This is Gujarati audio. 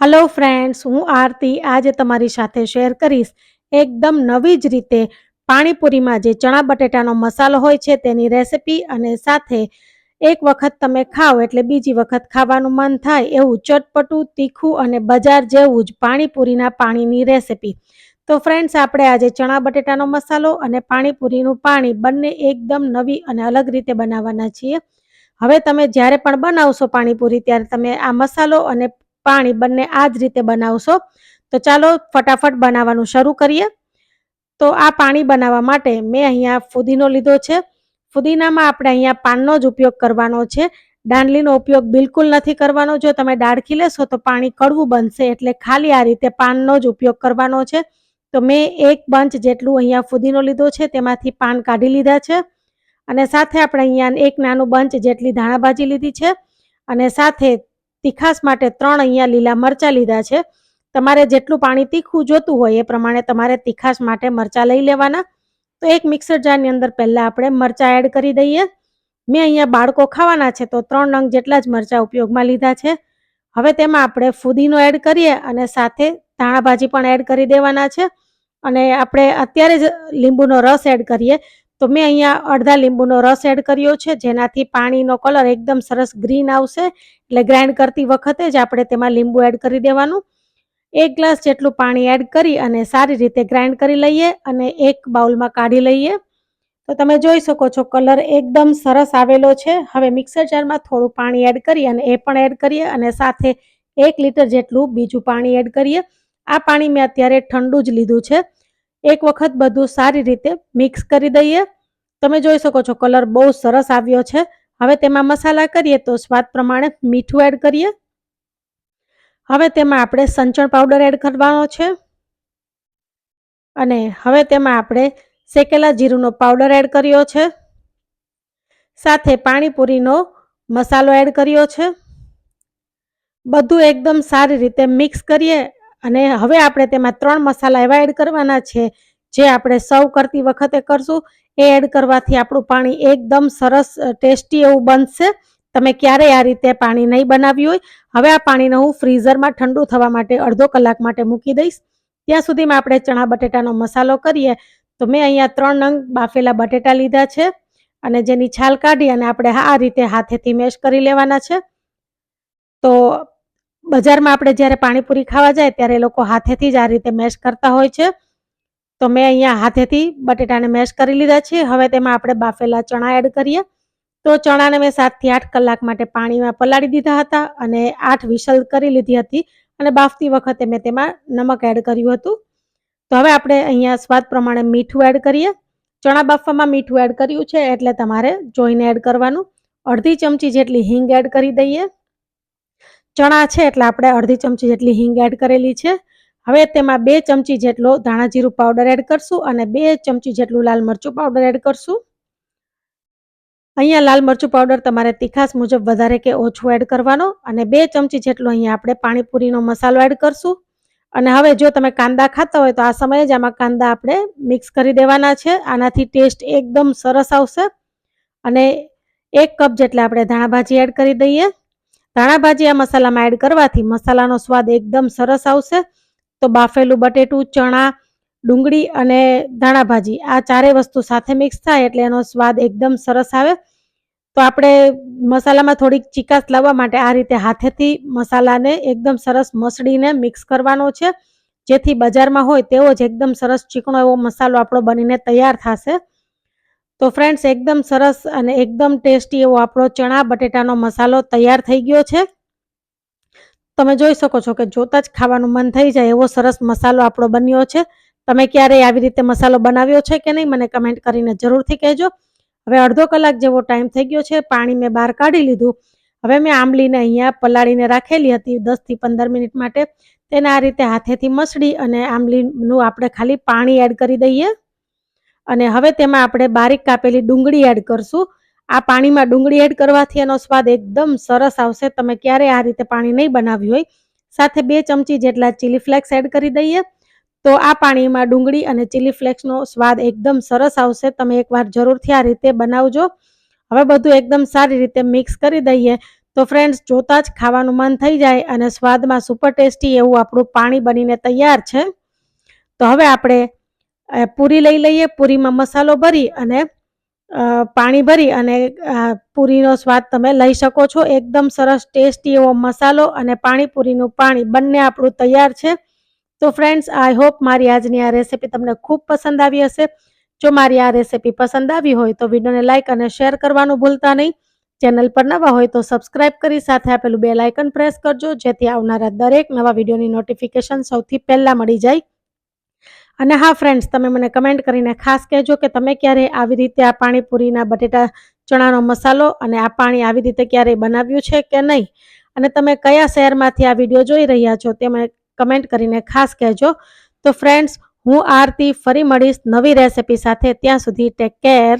હલો ફ્રેન્ડ્સ હું આરતી આજે તમારી સાથે શેર કરીશ. એકદમ નવી જ રીતે પાણીપુરીમાં જે ચણા બટેટાનો મસાલો હોય છે તેની રેસિપી અને સાથે એક વખત તમે ખાઓ એટલે બીજી વખત ખાવાનું મન થાય એવું ચટપટું, તીખું અને બજાર જેવું જ પાણીપુરીના પાણીની રેસિપી તો ફ્રેન્ડ્સ આપણે આજે ચણા બટેટાનો મસાલો અને પાણીપુરીનું પાણી બંને એકદમ નવી અને અલગ રીતે બનાવવાના છીએ. હવે તમે જ્યારે પણ બનાવશો પાણીપુરી, ત્યારે તમે આ મસાલો અને પાણી બંને આ જ રીતે બનાવશો. તો ચાલો ફટાફટ બનાવવાનું શરૂ કરીએ. તો આ પાણી બનાવવા માટે મેં અહીંયા ફુદીનો લીધો છે. ફુદીનામાં આપણે અહીંયા પાનનો જ ઉપયોગ કરવાનો છે. દાંડલીનો ઉપયોગ બિલકુલ નથી કરવાનો. જો તમે ડાળખી લેશો તો પાણી કડવું બનશે એટલે ખાલી આ રીતે પાનનો જ ઉપયોગ કરવાનો છે. તો મેં એક બંચ જેટલું અહીંયા ફુદીનો લીધો છે, તેમાંથી પાન કાઢી લીધા છે. અને સાથે આપણે અહીંયા એક નાનું બંચ જેટલી ધાણાભાજી લીધી છે. અને સાથે તીખાસ માટે ત્રણ અહીંયા લીલા મરચાં લીધા છે. તમારે જેટલું પાણી તીખું જોતું હોય એ પ્રમાણે તમારે તીખાસ માટે મરચાં લઈ લેવાના. તો એક મિક્સર જારની અંદર પહેલાં આપણે મરચાં એડ કરી દઈએ. મેં અહીંયા બાળકો ખાવાના છે તો ત્રણ નંગ જેટલા જ મરચાં ઉપયોગમાં લીધા છે. હવે તેમાં આપણે ફુદીનો એડ કરીએ અને સાથે ધાણાભાજી પણ એડ કરી દેવાના છે. અને આપણે અત્યારે જ લીંબુનો રસ એડ કરીએ. તો મેં અહીંયા અડધા લીંબુનો રસ એડ કર્યો છે, જેનાથી પાણીનો કલર એકદમ સરસ ગ્રીન આવશે. એટલે ગ્રાઇન્ડ કરતી વખતે જ આપણે તેમાં લીંબુ એડ કરી દેવાનું. એક ગ્લાસ જેટલું પાણી એડ કરી અને સારી રીતે ગ્રાઇન્ડ કરી લઈએ અને એક બાઉલમાં કાઢી લઈએ. તો તમે જોઈ શકો છો કલર એકદમ સરસ આવેલો છે. હવે મિક્સર જારમાં થોડું પાણી એડ કરી અને એ પણ એડ કરીએ અને સાથે એક લીટર જેટલું બીજું પાણી એડ કરીએ. આ પાણી મેં અત્યારે ઠંડુ જ લીધું છે. એક વખત બધું સારી રીતે મિક્સ કરી દઈએ. તમે જોઈ શકો છો કલર બહુ સરસ આવ્યો છે. હવે તેમાં મસાલા કરીએ તો સ્વાદ પ્રમાણે મીઠું એડ કરીએ. હવે તેમાં આપણે સંચળ પાવડર એડ કરવાનો છે. અને હવે તેમાં આપણે શેકેલા જીરુંનો પાવડર એડ કર્યો છે. સાથે પાણીપુરીનો મસાલો એડ કર્યો છે. બધું એકદમ સારી રીતે મિક્સ કરીએ અને હવે આપણે તેમાં ત્રણ મસાલા એવા એડ કરવાના છે. જે આપણે સર્વ કરતી વખતે કરશું, એ એડ કરવાથી આપણું પાણી એકદમ સરસ ટેસ્ટી એવું બનશે. તમે ક્યારેય આ રીતે પાણી નહીં બનાવ્યું હોય. હવે આ પાણીને હું ફ્રીઝરમાં ઠંડુ થવા માટે અડધો કલાક માટે મૂકી દઈશ. ત્યાં સુધીમાં આપણે ચણા બટેટાનો મસાલો કરીએ. તો મેં અહીંયા ત્રણ નંગ બાફેલા બટેટા લીધા છે અને જેની છાલ કાઢી અને આપણે આ રીતે હાથેથી મેશ કરી લેવાના છે. તો બજારમાં આપણે જ્યારે પાણીપુરી ખાવા જાય ત્યારે એ લોકો હાથેથી જ આ રીતે મેશ કરતા હોય છે. તો મેં અહીંયા હાથેથી બટેટાને મેશ કરી લીધા છે. હવે તેમાં આપણે બાફેલા ચણા એડ કરીએ. તો ચણાને મેં સાતથી આઠ કલાક માટે પાણીમાં પલાળી દીધા હતા અને આઠ વિસલ કરી લીધી હતી અને બાફતી વખતે મેં તેમાં નમક એડ કર્યું હતું. તો હવે આપણે અહીંયા સ્વાદ પ્રમાણે મીઠું એડ કરીએ. ચણા બાફવામાં મીઠું એડ કર્યું છે એટલે તમારે જોઈને એડ કરવાનું. અડધી ચમચી જેટલી હિંગ એડ કરી દઈએ. ચણા છે એટલે આપણે અડધી ચમચી જેટલી હિંગ એડ કરેલી છે. હવે તેમાં બે ચમચી જેટલો ધાણા જીરું પાવડર એડ કરશું અને બે ચમચી જેટલું લાલ મરચું પાવડર એડ કરશું. અહીંયા લાલ મરચું પાવડર તમારે તીખાસ મુજબ વધારે કે ઓછું એડ કરવાનો અને બે ચમચી જેટલો અહીંયા આપણે પાણીપુરીનો મસાલો એડ કરશું. અને હવે જો તમે કાંદા ખાતા હોય તો આ સમયે જ આમાં કાંદા આપણે મિક્સ કરી દેવાના છે. આનાથી ટેસ્ટ એકદમ સરસ આવશે. અને એક કપ જેટલા આપણે ધાણાભાજી એડ કરી દઈએ. ધાણાભાજી આ મસાલામાં એડ કરવાથી મસાલાનો સ્વાદ એકદમ સરસ આવશે. તો બાફેલું બટેટું, ચણા, ડુંગળી અને ધાણાભાજી આ ચારેય વસ્તુ સાથે મિક્સ થાય એટલે એનો સ્વાદ એકદમ સરસ આવે. તો આપણે મસાલામાં થોડીક ચીકાશ લાવવા માટે આ રીતે હાથેથી મસાલાને એકદમ સરસ મસળીને મિક્સ કરવાનો છે. જેથી બજારમાં હોય તેવો જ એકદમ સરસ ચીકણો એવો મસાલો આપણો બનીને તૈયાર થશે. તો ફ્રેન્ડ્સ એકદમ સરસ અને એકદમ ટેસ્ટી એવો આપણો ચણા બટેટાનો મસાલો તૈયાર થઈ ગયો છે. તમે જોઈ શકો છો કે જોતા જ ખાવાનું મન થઈ જાય એવો સરસ મસાલો આપણો બન્યો છે. તમે ક્યારેય આવી રીતે મસાલો બનાવ્યો છે કે નહીં, મને કમેન્ટ કરીને જરૂરથી કહેજો. હવે અડધો કલાક જેવો ટાઈમ થઈ ગયો છે, પાણી મેં બહાર કાઢી લીધું. હવે મેં આંબલીને અહીંયા પલાળીને રાખેલી હતી દસથી પંદર મિનિટ માટે. તેને આ રીતે હાથેથી મસળી અને આંબલીનું આપણે ખાલી પાણી એડ કરી દઈએ. અને હવે તેમાં આપણે બારીક કાપેલી ડુંગળી એડ કરશું. આ પાણીમાં ડુંગળી એડ કરવાથી એનો સ્વાદ એકદમ સરસ આવશે. તમે ક્યારે આ રીતે પાણી નહીં બનાવ્યું હોય. સાથે બે ચમચી જેટલા ચીલી ફ્લેક્સ એડ કરી દઈએ. તો આ પાણીમાં ડુંગળી અને ચીલી ફ્લેક્સનો સ્વાદ એકદમ સરસ આવશે. તમે એકવાર જરૂરથી આ રીતે બનાવજો. હવે બધું એકદમ સારી રીતે મિક્સ કરી દઈએ. તો ફ્રેન્ડ્સ જોતાં જ ખાવાનું મન થઈ જાય અને સ્વાદમાં સુપર ટેસ્ટી એવું આપણું પાણી બનીને તૈયાર છે. તો હવે આપણે પૂરી લઈ લઈએ, પૂરીમાં મસાલો ભરી અને પાણી ભરી અને પૂરીનો સ્વાદ તમે લઈ શકો છો. એકદમ સરસ ટેસ્ટી એવો મસાલો અને પાણીપુરીનું પાણી બંને આપણું તૈયાર છે. તો ફ્રેન્ડ્સ, આઈ હોપ મારી આજની આ રેસિપી તમને ખૂબ પસંદ આવી હશે. જો મારી આ રેસીપી પસંદ આવી હોય તો વિડીયોને લાઇક અને શેર કરવાનું ભૂલતા નહીં. ચેનલ પર નવા હોય તો સબસ્ક્રાઇબ કરી સાથે આપેલું બે લાઇકન પ્રેસ કરજો, જેથી આવનારા દરેક નવા વિડીયોની નોટિફિકેશન સૌથી પહેલાં મળી જાય. અને હા ફ્રેન્ડ્સ તમે મને કમેન્ટ કરીને ખાસ કહેજો કે તમે ક્યારે આવી રીતે આ પાણીપુરીના બટેટા ચણાનો મસાલો અને આ પાણી આવી રીતે ક્યારેય બનાવ્યું છે કે નહીં? અને તમે કયા શહેરમાંથી આ વીડિયો જોઈ રહ્યા છો તે મને કમેન્ટ કરીને ખાસ કહેજો. તો ફ્રેન્ડ્સ હું આરતી ફરી મળીશ નવી રેસિપી સાથે. ત્યાં સુધી ટેક કેર